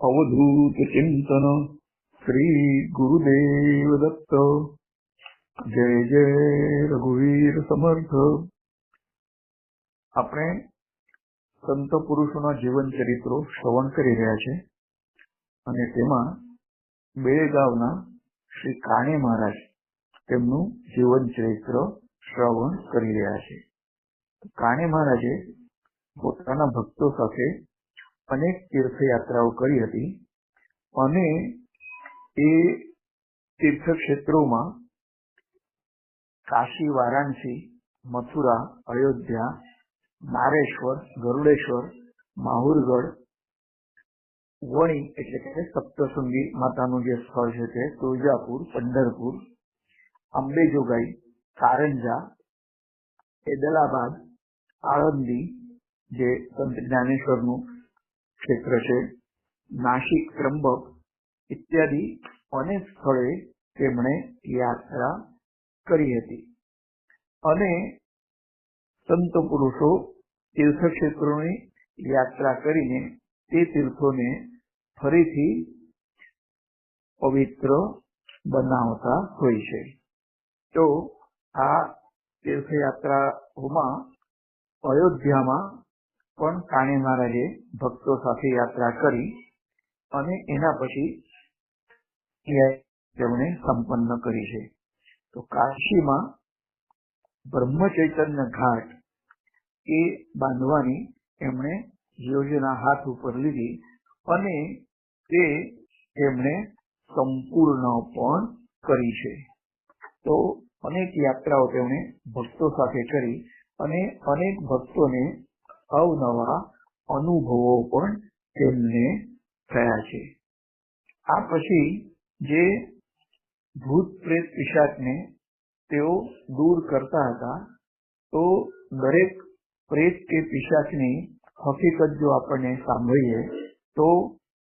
અવધૂત ચિંતન શ્રી ગુરુદેવ દત્ત જય જય રઘુવીર સમર્થ આપણે સંત પુરુષોના જીવન ચરિત્રો શ્રવણ કરી રહ્યા છે અને તેમાં બેળગાવના શ્રી કાણે મહારાજ તેમનું જીવન ચરિત્ર શ્રવણ કરી રહ્યા છે. કાણે મહારાજે પોતાના ભક્તો સાથે અનેક તીર્થયાત્રાઓ કરી હતી અને એ તીર્થક્ષેત્રોમાં કાશી, વારાણસી, મથુરા, અયોધ્યા, નારેશ્વર, ગરુડેશ્વર, માહુરગઢ, વણી એટલે કે સપ્તસુંગી માતાનું જે સ્થળ છે તે તુળજાપુર, પંઢરપુર અંબેજોગાઈ કારંજા એદલાબાદ આળંદી જે સંત જ્ઞાનેશ્વરનું ક્ષેત્ર છે નાસિક ત્રંબક ઇત્યાદિ અનેક સ્થળે તેમણે યાત્રા કરી હતી. અને સંત પુરુષો તીર્થક્ષેત્રોની યાત્રા કરીને તે તીર્થોને ફરીથી પવિત્ર બનાવતા હોય છે. તો આ તીર્થયાત્રાઓમાં અયોધ્યામાં પણ કાણે મહારાજે ભક્તો સાથે યાત્રા કરી અને એના પછી તેમણે સંપન્ન કરી છે. તો કાશીમાં બ્રહ્મચૈતન્ય ઘાટ એ બાંધવાની એમણે યોજના હાથ ઉપર લીધી અને તે એમણે સંપૂર્ણ પણ કરી છે. તો અનેક યાત્રાઓ તેમણે ભક્તો સાથે કરી અને અનેક ભક્તોને અવનવા અનુભવો પણ તેમને થયા છે. આ પછી જે ભૂત પ્રેત પિશાચને તેઓ દૂર કરતા હતા, તો દરેક પ્રેત કે પિશાચની હકીકત જો આપણને સાંભળીએ, તો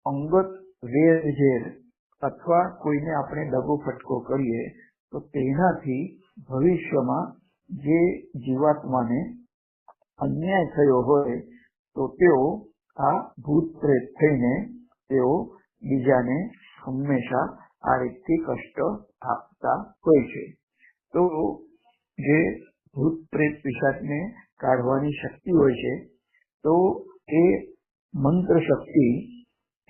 અંગત વેરઝેર અથવા કોઈને આપણે દગો ફટકો કરીએ, તો તેનાથી ભવિષ્યમાં જે જીવાત્માને અન્યાય થયો હોય તો તેઓ આ ભૂત પ્રેત થઈને તેઓ બીજાને હંમેશા આ રીતથી કષ્ટ આપતા હોય છે. તો જે ભૂત પ્રેત પિશાચને કાઢવાની શક્તિ હોય છે, તો એ મંત્ર શક્તિ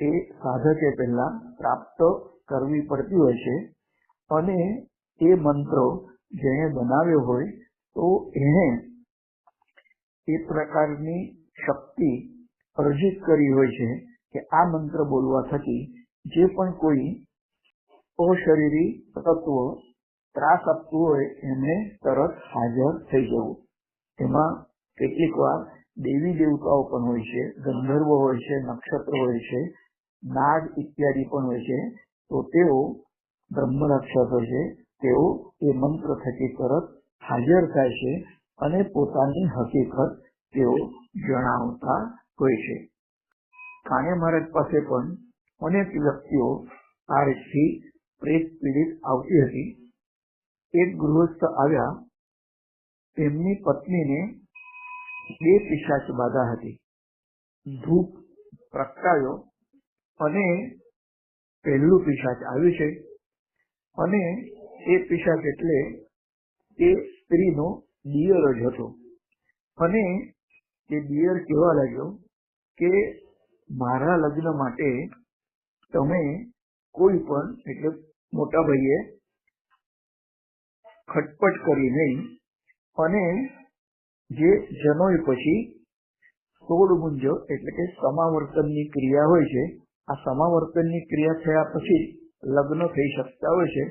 એ સાધકે પહેલા પ્રાપ્ત કરવી પડતી હોય છે અને એ મંત્રો જેણે બનાવ્યો હોય તો એણે એ પ્રકારની શક્તિ અર્જિત કરી હોય છે કે આ મંત્ર બોલવા થકી જે પણ કોઈ અશરીરી તત્વ ત્રાસ આપતું હોય એમને તરત હાજર થઈ જવું. એમાં કેટલીક વાર દેવી દેવતાઓ પણ હોય છે, ગંધર્વ હોય છે, નક્ષત્ર હોય છે, નાગ ઇત્યાદિ પણ હોય છે, તો તેઓ બ્રહ્મ હોય છે, તેઓ એ મંત્ર થકી તરત હાજર થાય છે અને પોતાની હકીકત તેઓ જણાવતા હોય છે. કાને મહારાજ પાસે પણ અનેક વ્યક્તિઓ આ રીતથી પ્રેત પીડિત આવતી હતી. એક ગૃહસ્થ આવ્યા. તેમની પત્નીને બે પિશાચ બાધા હતી. ધૂપ પ્રગટાયો અને પહેલું પિશાચ આવ્યું છે. અને એ પિશાચ એટલે એ સ્ત્રીનો દિયર જ હતો. અને એ દિયર કહેવા લાગ્યો કે મારા લગ્ન માટે તમે કોઈ પણ, એટલે મોટા ભાઈએ ખટપટ કરી નહીં, અને જે જનોય પછી સોળ મુંજ, એટલે કે સમાવર્તનની ક્રિયા હોય છે, આ સમાવર્તનની ક્રિયા થયા પછી લગ્ન થઈ શકતા હોય છે,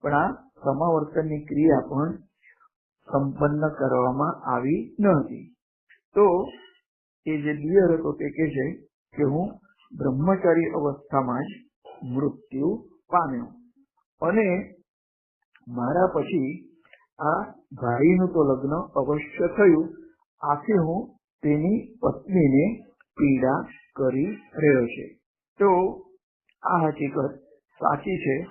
પણ આ સમાવર્તનની ક્રિયા પણ સંપન્ન કરવામાં આવી ન હતી તો એ જે દિયર હતો તે કહે છે કે હું બ્રહ્મચારી અવસ્થામાં જ મૃત્યુ પામ્યો. અને મારા પછી આ ભાઈનું તો લગ્ન અવશ્ય થયું. આથી હું તેની પત્નીને પીડા કરી રહ્યો છે. તો આ હકીકત સાચી છે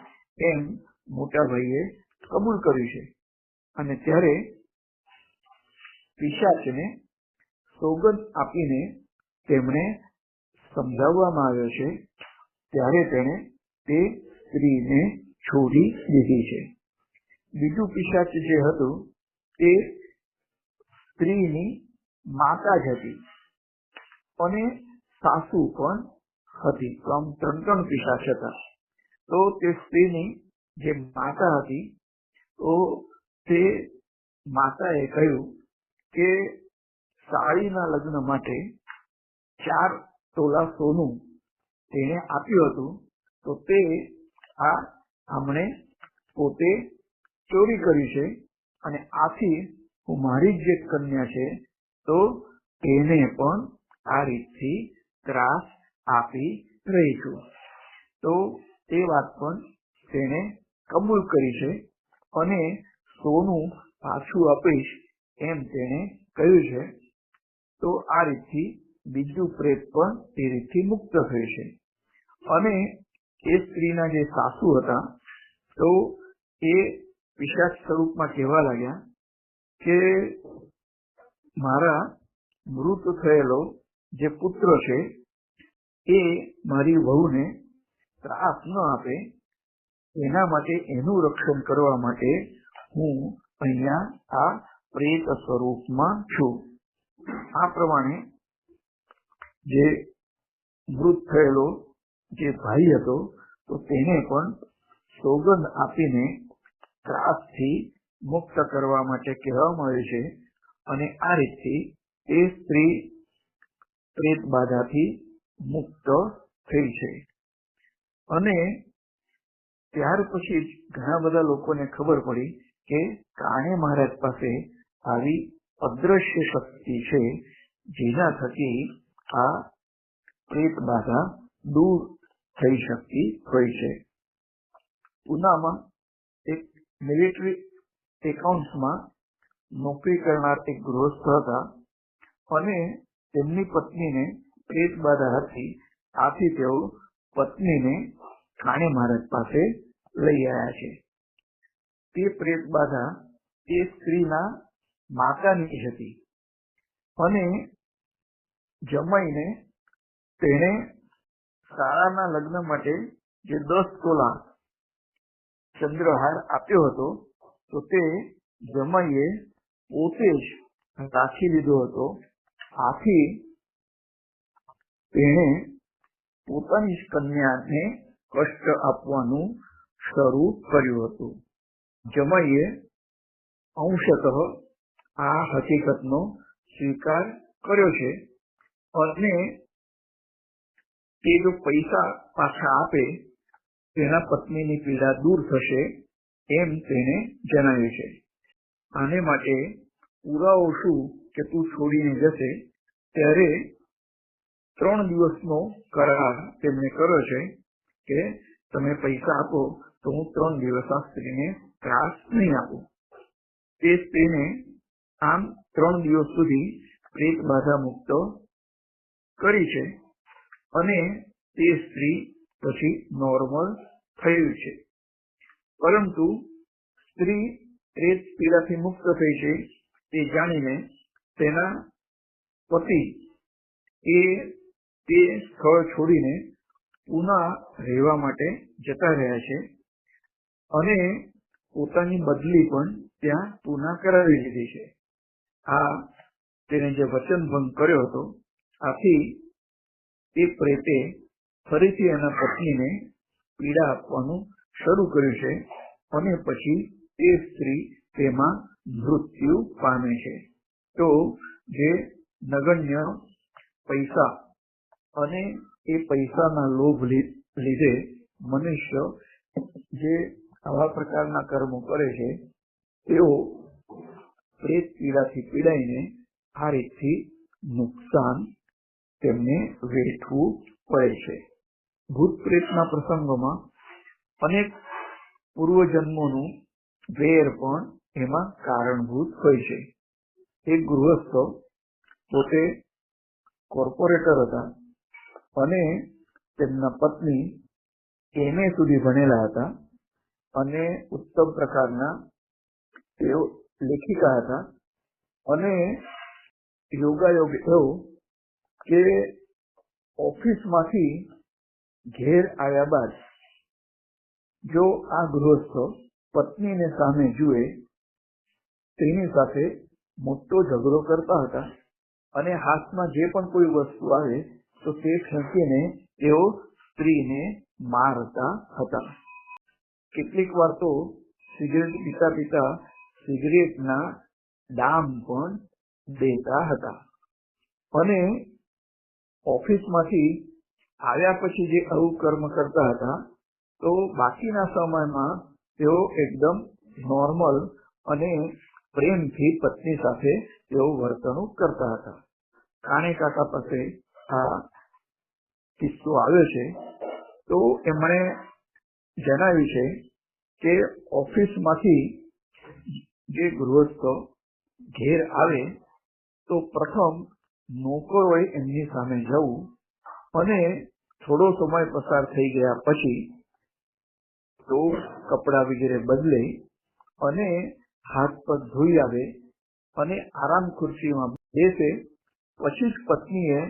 એમ મોટા ભાઈએ કબૂલ કર્યું છે. અને ત્યારે પિશાચને સોગંદ આપીને તેમણે સમજાવવામાં આવ્યો છે, ત્યારે તેણે તે સ્ત્રીને છોડી દીધી છે. બીજું પિશાચ જે હતું, તે સ્ત્રીની માતા જ હતી અને સાસુ પણ હતી. તો આમ ત્રણ ત્રણ પિશાચ હતા. તો તે સ્ત્રીની જે માતા હતી, તો તે માતાએ કહ્યું કે સાળીના લગ્ન માટે ચાર તોલા સોનું તેણે આપ્યું હતું. તો તે આ આમણે પોતે ચોરી કરી છે અને આથી હું મારી જે કન્યા છે, તો તેને પણ આ રીતથી ત્રાસ આપી રહી છું. તો તે વાત પણ તેણે કબૂલ કરી છે અને સોનું પાછું આપીશ એમ તેણે કહ્યું છે. તો આ રીતથી બીજું પ્રેત પણ તે રીતથી મુક્ત થયું છે. અને એ સ્ત્રીના જે સાસુ હતા, તો એ પિશાચ સ્વરૂપમાં કહેવા લાગ્યા કે મારા મૃત થયેલો જે પુત્ર છે, એ મારી વહુને ત્રાસ ન આપે, એના માટે એનું રક્ષણ કરવા માટે હું અહીંયા આ પ્રેત સ્વરૂપમાં છું. આ પ્રમાણે જે મૃત થયેલો જે ભાઈ હતો, તો તેને પણ સોગંદ આપીને ત્રાસથી મુક્ત કરવા માટે કહેવામાં આવ્યું છે અને આ રીતથી એ સ્ત્રી પ્રેત બાધાથી મુક્ત થઈ છે. અને ત્યાર પછી જ ઘણા બધા લોકોને ખબર પડી કે કાણે મહારાજ પાસે આવી અદ્રશ્ય શક્તિ છે, જેના થકી આ પ્રેત બાધા દૂર થઈ શકતી હોય છે. ઉનામાં એક મિલિટરી એકાઉન્ટ્સમાં નોકરી કરનાર એક ગૃહસ્થ હતા અને તેમની પત્નીને પ્રેત બાધા હતી. આથી તેઓ પત્નીને કાણે મહારાજ પાસે લઈ આવ્યા છે. તે પ્રેત બાધા તે સ્ત્રીના માતાની હતી. અને જમાઈને તેણે શાળાના લગ્ન માટે જે દસ તોલા ચંદ્રહાર આપ્યો હતો, તો તે જમાઈએ પોતે જ રાખી લીધો હતો. આથી તેણે પોતાની કન્યાને કષ્ટ આપવાનું શરૂ કર્યું હતું. જમાઈએ અંશતઃ આ હકીકતનો સ્વીકાર કર્યો છે અને તે જો પૈસા પાછા આપે, તેના પત્નીની પીડા દૂર થશે એમ તેને જણાવ્યું છે. આને માટે પુરાવો શું કે તું છોડીને જશે? ત્યારે ત્રણ દિવસનો કરાર તેમણે કર્યો છે કે તમે પૈસા આપો તો હું ત્રણ દિવસ આ સ્ત્રીને ત્રાસ નહીં આપું તે સ્ત્રીને આમ ત્રણ દિવસ સુધી પ્રેત બાધા મુક્ત કરી છે અને તે સ્ત્રી પછી નોર્મલ થયું છે. પરંતુ સ્ત્રી પ્રેત પીડાથી મુક્ત થઈ છે તે જાણીને તેના પતિ એ તે સ્થળ છોડીને પુનઃ રહેવા માટે જતા રહ્યા છે અને પોતાની બદલી પણ ત્યાં પૂના કરાવી લીધી છે. આ તેને જે વચન ભંગ કર્યો હતો, આથી એ પ્રેતે ફરીથી એના પત્નીને પીડા આપવાનું શરૂ કર્યું છે અને પછી એ સ્ત્રી તેમાં મૃત્યુ પામે છે. તો જે નગણ્ય પૈસા અને એ પૈસાના લોભ લીધે મનુષ્ય જે આવા પ્રકારના કર્મો કરે છે, તેઓ પ્રેત પીડાથી પીડાઈને આ રીતથી નુકસાન તેમને વેઠવું પડે છે. ભૂત પ્રેતના પ્રસંગોમાં અનેક પૂર્વજન્મોનું વેર પણ એમાં કારણભૂત હોય છે. એક ગૃહસ્થ પોતે કોર્પોરેટર હતા અને તેમના પત્ની એમએ સુધી ભણેલા હતા અને ઉત્તમ પ્રકારના તેઓ લેખિકા હતા. અને યોગાયોગ એવો કે ઓફિસમાંથી ઘેર આવ્યા બાદ જો આ ગૃહસ્થ પત્નીને સામે જુએ, તેની સાથે મોટો ઝઘડો કરતા હતા અને હાથમાં જે પણ કોઈ વસ્તુ આવે તો તે ખેંચીને તેઓ સ્ત્રીને મારતા હતા. કેટલીક વાર તો સિગરેટ પીતા પીતા સિગરેટના ડામ પણ દેતા હતા. અને ઓફિસમાંથી આવ્યા પછી જે આવું કરતા હતા, તો બાકીના સમયમાં તેઓ એકદમ નોર્મલ અને પ્રેમથી પત્ની સાથે તેઓ વર્તણૂક કરતા હતા. કાણે કાકા પાસે આ કિસ્સો આવ્યો છે, તો એમણે જણાવ્યું છે કે ઓફિસમાંથી જે ગૃહસ્થ ઘેર આવે, તો પ્રથમ નોકરોએ એમની સામે જવું અને થોડો સમય પસાર થઈ ગયા પછી તો કપડા વગેરે બદલે અને હાથ પગ ધોઈ આવે અને આરામ ખુરશીમાં બેસે. પછી જ પત્નીએ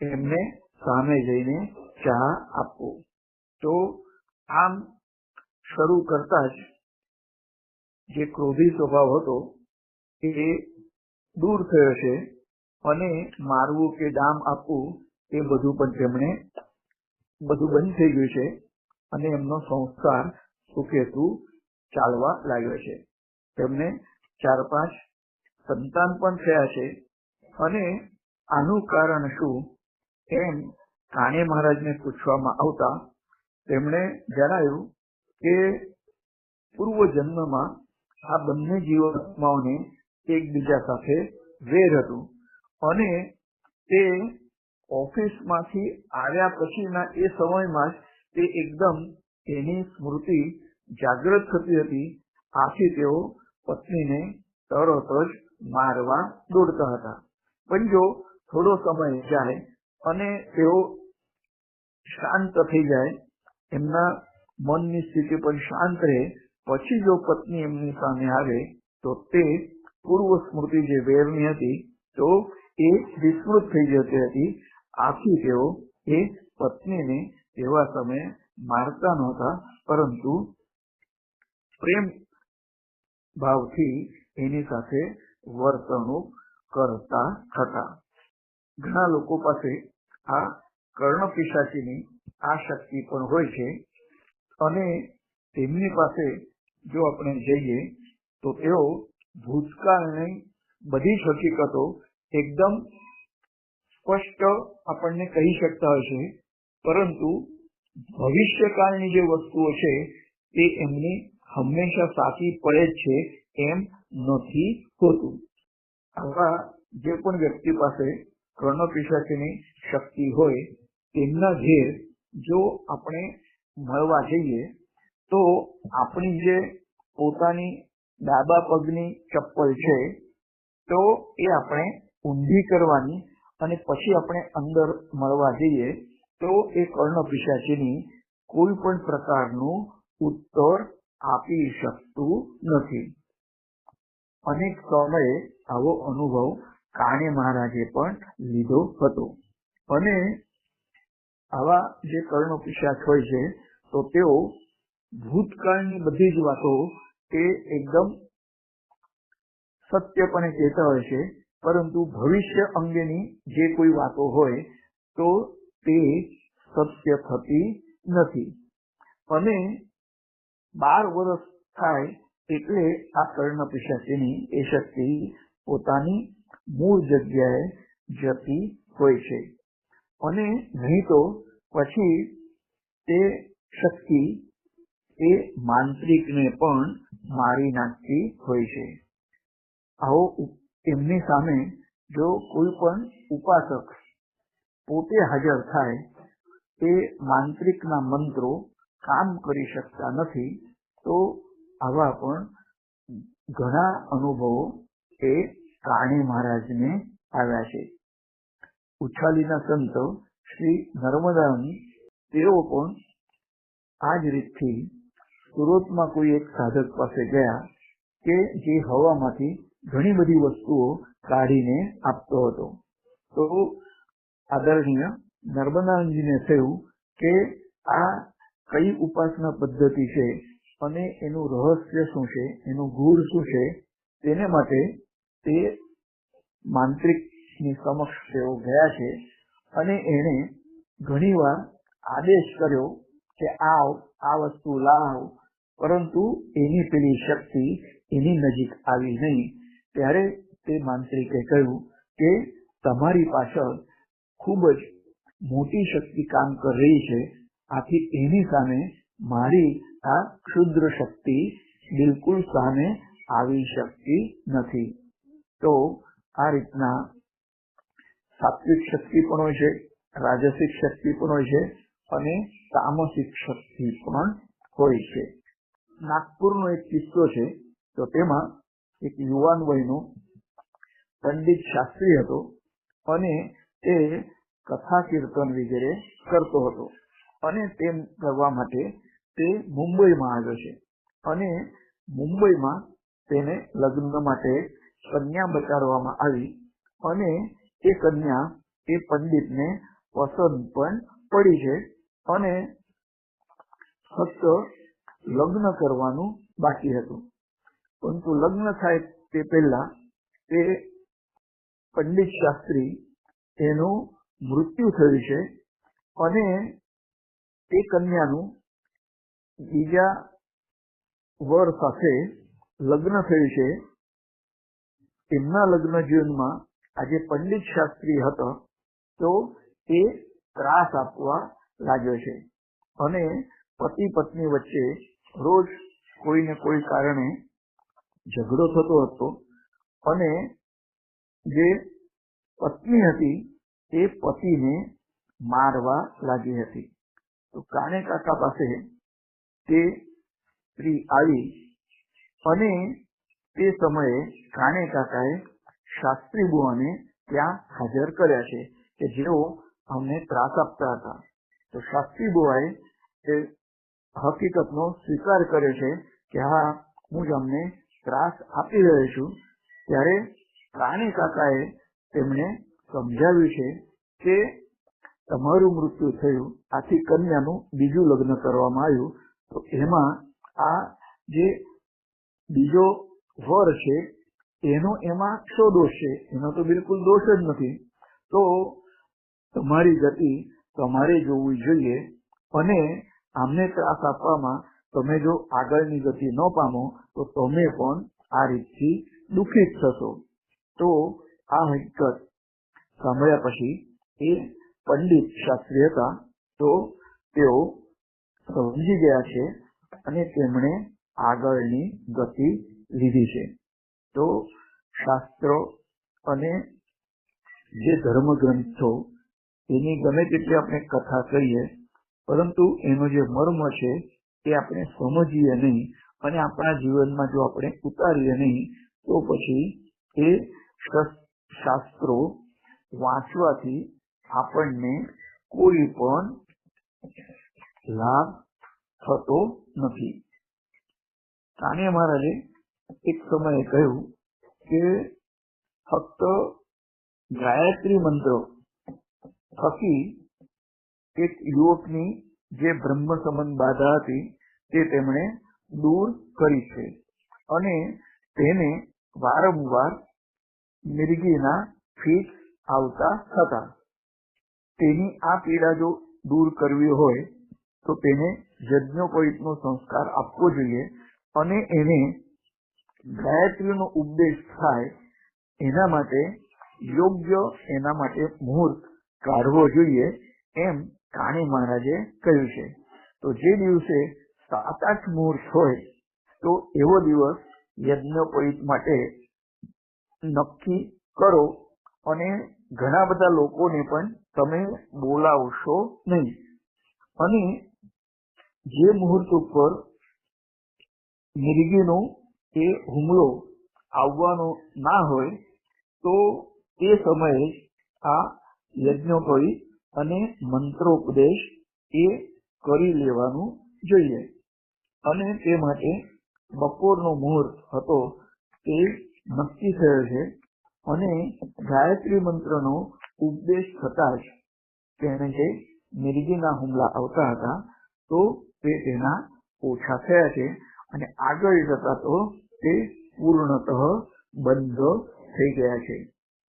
એમને સામે જઈને ચા આપવો. તો આમ શરૂ કરતા જ જે ક્રોધી સ્વભાવ હતો એ દૂર થયો છે અને મારવું કે દામ આપવું એ બધું પણ તેમણે બધું બંધ થઈ ગયું છે અને એમનો સંસ્કાર સુખેતુ ચાલવા લાગ્યો છે. તેમને ચાર પાંચ સંતાન પણ થયા છે અને આનું કારણ શું એમ કાણે મહારાજને પૂછવામાં આવતા તેમણે જણાવ્યું કે પૂર્વ જન્મમાં આ બંને જીવાત્માઓને એકબીજા સાથે વેર હતું અને તે ઓફિસમાંથી આવ્યા પછીના એ સમયમાં જ તે એકદમ તેની સ્મૃતિ જાગૃત થતી હતી. આથી તેઓ પત્નીને તરત જ મારવા દોડતા હતા. પણ જો થોડો સમય જાય અને તેઓ શાંત થઈ જાય એમના મનની સ્થિતિ પણ શાંત રહે, પછી જો પત્ની એમની સામે આવે, તો તે પૂર્વ સ્મૃતિ જે વેરની હતી, તો એ વિસ્મૃત થઈ જતી હતી. આથી તેઓ એ પત્નીને એવા સમયે મારતા નહોતા, પરંતુ પ્રેમ ભાવથી એની સાથે વર્તણૂક કરતા હતા. ઘણા લોકો પાસે આ કર્ણ પિશાચીની આ શક્તિ પણ હોય છે. અને તેમની પાસે જો આપણે જઈએ, તો તેઓ ભૂતકાળની બધી જ હકીકતો એકદમ સ્પષ્ટ આપણને કહી શકતા હશે. પરંતુ ભવિષ્યકાળની જે વસ્તુઓ છે, તે એમની હંમેશા સાચી પડે જ છે એમ નથી હોતું. આવા જે પણ વ્યક્તિ પાસે કર્ણપિશાચીની શક્તિ હોય, તેમના ઘેર જો આપણે મળવા જઈએ, તો આપણી જે પોતાની ડાબા પગની ચપ્પલ છે, તો એ આપણે ઊંધી કરવાની અને પછી આપણે અંદર મળવા જઈએ, તો એ કર્ણ પિશાચીની કોઈ પણ પ્રકારનું ઉત્તર આપી શકતું નથી. અનેક સમયે આવો અનુભવ કાણે મહારાજે પણ લીધો હતો. અને આવા જે કર્ણ પિશાચ હોય છે, તો તેઓ ભૂતકાળની બધી જ વાતો તે એકદમ સત્યપણે કહેતા હોય છે, પરંતુ ભવિષ્ય અંગેની જે કોઈ વાતો હોય, તો તે સત્ય થતી નથી. અને બાર વર્ષ થાય એટલે આ કર્ણ પિશાચીની એ શક્તિ પોતાની મૂળ જગ્યાએ જતી હોય છે. અને નહીં તો પછી તે શક્તિ, એ માંત્રિકને પણ મારી નાખતી હોય છે. આવો એમની સામે જો કોઈ પણ ઉપાસક પોતે હાજર થાય, તે માંત્રિકના મંત્રો કામ કરી શકતા નથી, તો આવા પણ ઘણા અનુભવો એ કાણી મહારાજને આવ્યા છે. ઉછાલીના સંત શ્રી નર્મદાની તેઓ પણ આ જ રીતથી સુરતમાં કોઈ એક સાધક પાસે ગયા કે જે હવામાંથી ઘણી બધી વસ્તુઓ કાઢીને આપતો હતો. તો આદરણીય નર્મદાનંદજીને થયું કે આ કઈ ઉપાસના પદ્ધતિ છે અને એનું રહસ્ય શું છે, એનું ગુણ શું છે, તેને માટે તે માંત્રિકની સમક્ષ તેઓ ગયા છે અને એણે ઘણીવાર આદેશ કર્યો કે આવ, આ વસ્તુ લાવ, પરંતુ એની પેલી શક્તિ એની નજીક આવી નહીં. ત્યારે તે માંત્રિકે કહ્યું કે તમારી પાછળ ખૂબ જ મોટી શક્તિ કામ કરી રહી છે. આથી એની સામે મારી આ ક્ષુદ્ર શક્તિ બિલકુલ સામે આવી શકતી નથી. તો આ રીતના સાત્વિક શક્તિ પણ હોય છે, રાજસિક શક્તિ પણ હોય છે અને તામસિક શક્તિ પણ હોય છે. નાગપુરનો એક કિસ્સો છે, તો તેમાં એક યુવાન વયનો પંડિત શાસ્ત્રી હતો અને તે કથા કીર્તન વગેરે કરતો હતો અને તેમ કરવા માટે તે મુંબઈમાં આવ્યો છે. અને મુંબઈમાં તેને લગ્ન માટે કન્યા બચાડવામાં આવી અને એ કન્યા એ પંડિતને પસંદ પણ પડી છે અને ફક્ત લગ્ન કરવાનું બાકી હતું. પરંતુ લગ્ન થાય તે પહેલા તે પંડિત શાસ્ત્રી એનું મૃત્યુ થયું છે અને તે કન્યાનું બીજા વર સાથે લગ્ન થયું છે. તેમના લગ્ન જીવનમાં આજે પંડિત શાસ્ત્રી હતો, તો એ ત્રાસ આપવા લાગ્યો છે. અને પતિ પત્ની વચ્ચે રોજ કોઈને કોઈ કારણે ઝઘડો થતો હતો અને જે પત્ની હતી, એ પતિને મારવા લાગી હતી. તો કાણે કાકા પાસે તે સ્ત્રી આવી અને તે સમયે કાણે કાકાએ શાસ્ત્રી બુઆને ત્યાં હાજર કર્યા છે કે જેઓ અમને ત્રાસ આપતા હતા. તો શાસ્ત્રી બુઆએ એ હકીકતનો સ્વીકાર કર્યો છે કે હા, હું જ અમને ત્રાસ આપી રહ્યો છું. ત્યારે પ્રાણી કાકાએ તેમને સમજાવ્યું છે કે તમારું મૃત્યુ થયું, આથી કન્યાનું બીજું લગ્ન કરવામાં આવ્યું. તો એમાં આ જે બીજો વર છે એનો એમાં શો દોષ છે? એનો તો બિલકુલ દોષ જ નથી. તો તમારી ગતિ તમારે જોવી જોઈએ અને આમને ત્રાસ આપવામાં તમે જો આગળની ગતિ ન પામો, તો તમે પણ આ રીતથી દુઃખિત થશો. તો આ હકીકત સાંભળ્યા પછી એ પંડિત શાસ્ત્રી હતા. તો તેઓ સમજી ગયા છે અને તેમણે આગળની ગતિ લીધી છે. તો શાસ્ત્રો અને જે ધર્મ ગ્રંથો એની ગમે તેટલી આપણે કથા કહીએ, પરંતુ એનો જે મર્મ છે એ આપણે સમજીએ નહીં અને આપણા જીવનમાં જો આપણે ઉતારીએ નહીં, તો પછી એ શાસ્ત્રો વાંચવાથી આપણને કોઈ પણ લાભ થતો નથી. કાને મહારાજે એક સમયે કહ્યું કે ફક્ત ગાયત્રી મંત્રો થકી એક યુવકની જે બ્રહ્મ સંબંધ બાધા હતી તે તેમણે દૂર કરી છે અને તેને વારંવાર મિરગીના ફીટ આવતા હતા. તેની આ પીડા જો દૂર કરવી હોય તો તેને યજ્ઞોપવિતનો સંસ્કાર આપવો જોઈએ અને એને ગાયત્રીનો ઉપદેશ થાય, એના માટે યોગ્ય એના માટે મુહૂર્ત કાઢવો જોઈએ એમ કાણી મહારાજે કહ્યું છે. તો જે દિવસે સાત આઠ મુહૂર્ત હોય, તો એવો દિવસ યજ્ઞોપવિત માટે નક્કી કરો અને ઘણા બધા લોકોને પણ તમે બોલાવશો નહીં. અને જે મુહૂર્ત ઉપર મિરગીનો એ હુમલો આવવાનો ના હોય, તો તે સમયે આ યજ્ઞોપવિત અને મંત્રોપદેશ એ કરી લેવાનું જોઈએ. અને તે માટે બપોરનો મુહૂર્ત હતો, તે નક્કી થયો છે. અને ગાયત્રી મંત્રનો ઉપદેશ થતા જ તેને જે મિર્ગીના હુમલા આવતા હતા, તો તે તેના ઓછા થયા છે. અને આગળ જતા તો તે પૂર્ણતઃ બંધ થઈ ગયા છે.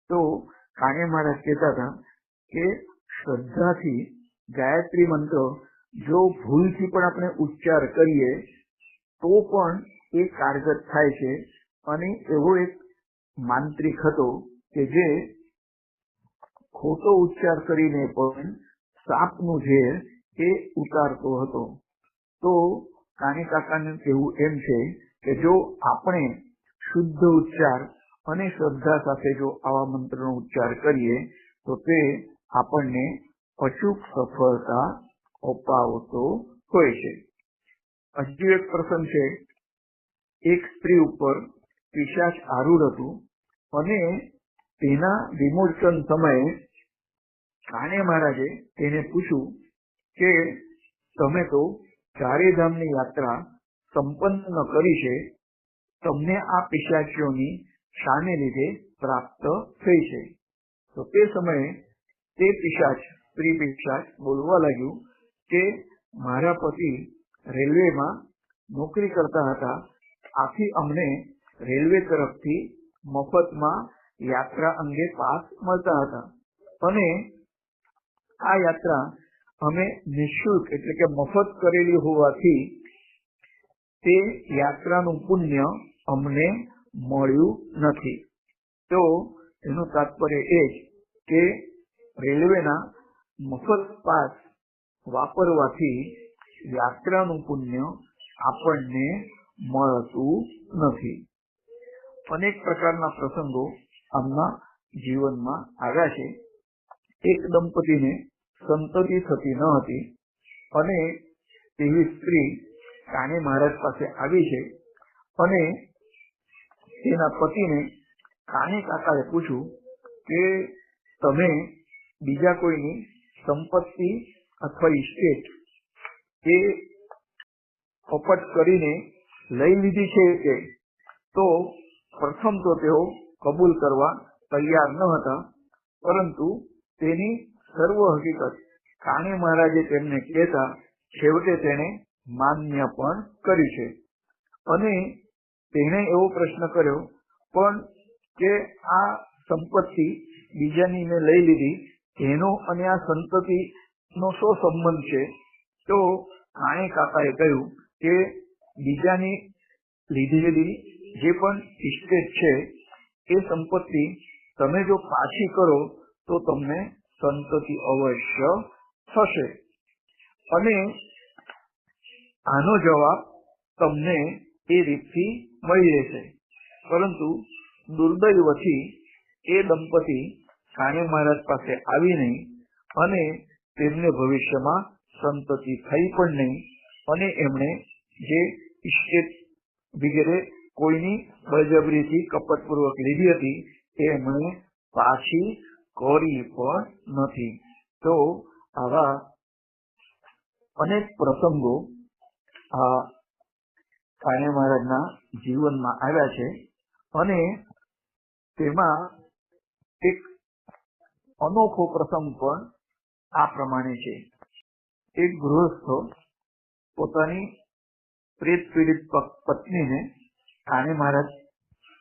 તો કાને મહારાજ કહેતા હતા કે શ્રદ્ધાથી ગાયત્રી મંત્ર જો ભૂલથી પણ આપણે ઉચ્ચાર કરીએ, તો પણ એ કારગત થાય છે. અને એવો એક માંત્રિક હતો કે જે ખોટો ઉચ્ચાર કરીને પણ સાપનું ઝેર એ ઉતારતો હતો. તો કાની કાકાને કહેવું એમ છે કે જો આપણે શુદ્ધ ઉચ્ચાર અને શ્રદ્ધા સાથે જો આવા મંત્રનો ઉચ્ચાર કરીએ, તો તે આપણને અચૂક સફળતા અપાવતો હોય છે. હજુ એક પ્રસંગ છે. એક સ્ત્રી ઉપર પિશાચ આરૂઢ હતું અને તેના વિમોચન સમયે કાને મહારાજે તેને પૂછ્યું કે, તમે તો ચારે ધામની યાત્રા સંપન્ન કરી છે, તમને આ પિશાચીઓની શાને લીધે પ્રાપ્ત થઈ છે. તો તે સમયે તે પિશાચ, સ્ત્રી પિશાચ બોલવા લાગ્યું કે મારા પતિ રેલવેમાં નોકરી કરતા હતા. આથી અમને રેલવે તરફથી મફતમાં યાત્રા અંગે પાસ મળતા હતા. અને આ યાત્રા અમે નિઃશુલ્ક એટલે કે મફત કરેલી હોવાથી તે યાત્રાનું પુણ્ય અમને મળ્યું નથી. તો એનું તાત્પર્ય એ જ કે રેલવેના મફત પાસ વાપરવાથી યાત્રાનું પુણ્ય આપણને મળતું નથી. અનેક પ્રકારના પ્રસંગો આમના જીવનમાં આવ્યા છે. એક દંપતીને સંતતિ થતી ન હતી અને તેવી સ્ત્રી કાને મહારાજ પાસે આવી છે? અને તેના પતિને કાને કાકાએ પૂછ્યું કે તમે બીજા કોઈની સંપત્તિ અથવા ઇસ્ટેટ એ કપટ કરીને લઈ લીધી છે કે? તો પ્રથમ તો તેઓ કબૂલ કરવા તૈયાર ન હતા, પરંતુ તેની સર્વ હકીકત કાણે મહારાજે તેમને કહેતા, છેવટે તેને માન્ય પણ કર્યું છે. અને તેણે એવો પ્રશ્ન કર્યો, પણ કે આ સંપત્તિ બીજાની મેં લઈ લીધી, એનો અને આ સંતતિ નો શું સંબંધ છે? તો કાણે કાકાએ કહ્યું કે બીજાની લીધેલી જે પણ ઇસ્ટેટ છે, એ સંપત્તિ તમે જો પાછી કરો, તો તમને સંતતિ અવશ્ય થશે. અને આનો જવાબ તમને એ રીતથી મળી રહેશે. પરંતુ દુર્દૈવથી એ દંપતી કાણે મહારાજ પાસે આવી નહીં અને તેમને ભવિષ્યમાં સંતતિ થઈ પણ નહીં અને એમણે જે ઇસ્ટેટ વગેરે કોઈની બળજબરીથી કપટપૂર્વક લીધી હતી એ એમણે પાછી કરી પણ નથી. તો આવા અનેક પ્રસંગો આ કાણે મહારાજના જીવનમાં આવ્યા છે અને તેમાં એક અનોખો પ્રસંગ પણ આ પ્રમાણે છે. એક ગૃહસ્થ પોતાની પ્રેત પીડિત પત્નીને કાને મહારાજ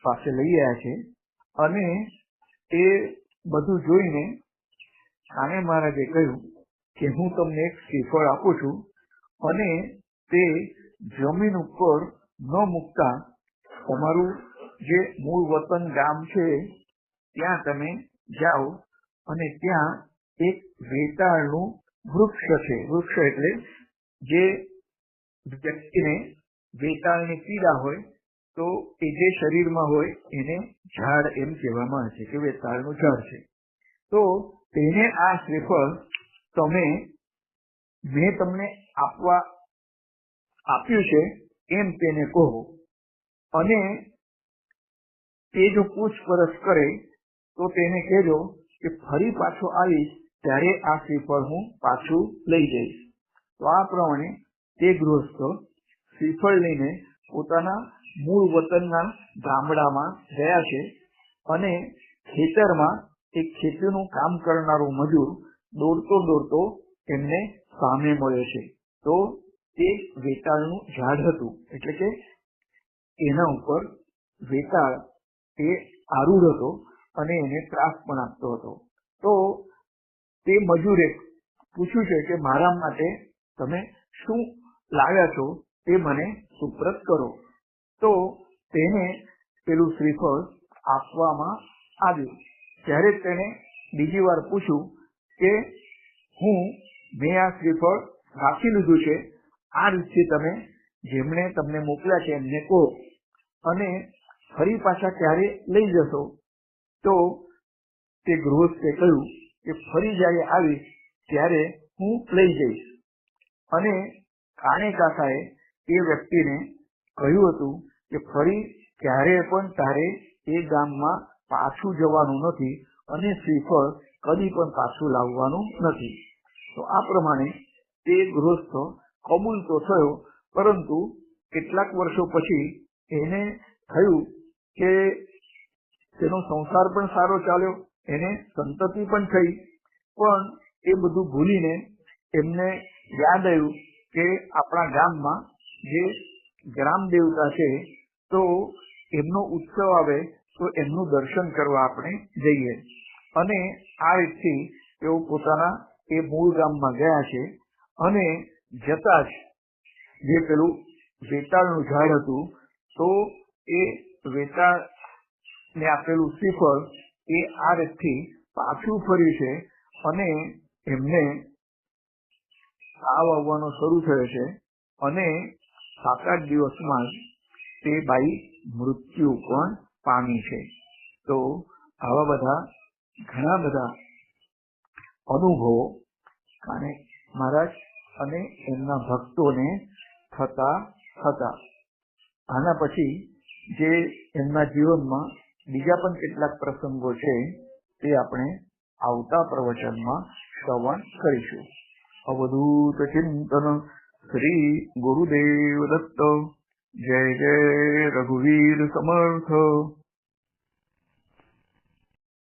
પાસે લઈ આવ્યા છે અને એ બધું જોઈને કાને મહારાજે કહ્યું કે હું તમને એક શ્રીફળ આપું છું અને તે જમીન ઉપર ન મૂકતા તમારું જે મૂળ વતન ગામ છે, ત્યાં તમે જાઓ અને ત્યાં એક વેતાળનું વૃક્ષ છે. વૃક્ષ એટલે જે વ્યક્તિને વેતાળની પીડા હોય તો એ જે શરીરમાં હોય એને ઝાડ એમ કહેવામાં આવે છે કે વેતાળનું ઝાડ છે. તો તેને આ શ્રીફળ તમે મેં તમને આપવા આપ્યું છે, એમ તેને કહો. અને તે જો પૂછપરછ કરે, તો તેને કહેજો કે ફરી પાછો આવીશ, ત્યારે આ શ્રીફળ હું પાછું લઈ જઈશ. તો આ પ્રમાણે તે ગૃહસ્થ શ્રીફળ લઈને પોતાના મૂળ વતનના ગામડામાં ગયા છે અને ખેતરમાં એક ખેતીનું કામ કરનારો મજૂર દોડતો દોડતો એમને સામે મળ્યો છે. તો તે વેતાળનું ઝાડ હતું, એટલે કે એના ઉપર વેતાળ એ આરૂઢ હતો અને એને ત્રાસ પણ આપતો હતો. તો તે મજૂરે પૂછ્યું છે કે મારા માટે તમે શું લાવ્યા છો તે મને સુપ્રત કરો. તો તેને પેલું શ્રીફળ આપવામાં આવ્યું. ત્યારે તેને બીજી વાર પૂછ્યું કે હું મેં આ શ્રીફળ રાખી લીધું છે આ રીતે તમે જેમણે તમને મોકલ્યા છે, એમને કહો. અને ફરી પાછા ક્યારે લઈ જશો? તો તે ગૃહસ્થે કહ્યું કે ફરી જ્યારે આવીશ ત્યારે હું લઈ જઈશ. અને કાણે કાકાએ એ વ્યક્તિને કહ્યું હતું કે ફરી ક્યારે પણ તારે એ ગામમાં પાછું જવાનું નથી અને શ્રીફળ કદી પણ પાછું લાવવાનું નથી. તો આ પ્રમાણે તે ગૃહસ્થ કબૂલ તો થયો, પરંતુ કેટલાક વર્ષો પછી એને થયું કે તેનો સંસાર પણ સારો ચાલ્યો, એને સંતતિ પણ થઈ. પણ એ બધું ભૂલીને એમને યાદ આવ્યું કે આપણા ગામમાં જે ગ્રામ દેવતા છે, તો એમનો ઉત્સવ આવે, તો એમનું દર્શન કરવા આપણે જઈએ. અને આ રીતથી તેઓ પોતાના એ મૂળ ગામમાં ગયા છે. અને જતા જ જે પેલું વેતાળનું ઝાડ હતું, તો એ વેતાળ ને આપેલું શ્રીફળ એ આ રીતથી પાછું ફર્યું છે અને એમને તાવ આવવાનો શરૂ થયો છે અને સાત આઠ દિવસમાં તે બાઈ મૃત્યુ પણ પામી છે. તો આવા બધા ઘણા બધા અનુભવો. અને મહારાજ અને એમના ભક્તોને થતા હતા. આના પછી જે એમના જીવનમાં બીજા પણ કેટલાક પ્રસંગો છે, તે આપણે આવતા પ્રવચનમાં શ્રવણ કરીશું. અવધૂત ચિંતન શ્રી ગુરુદેવ દત્ત જય જય રઘુવીર સમર્થ.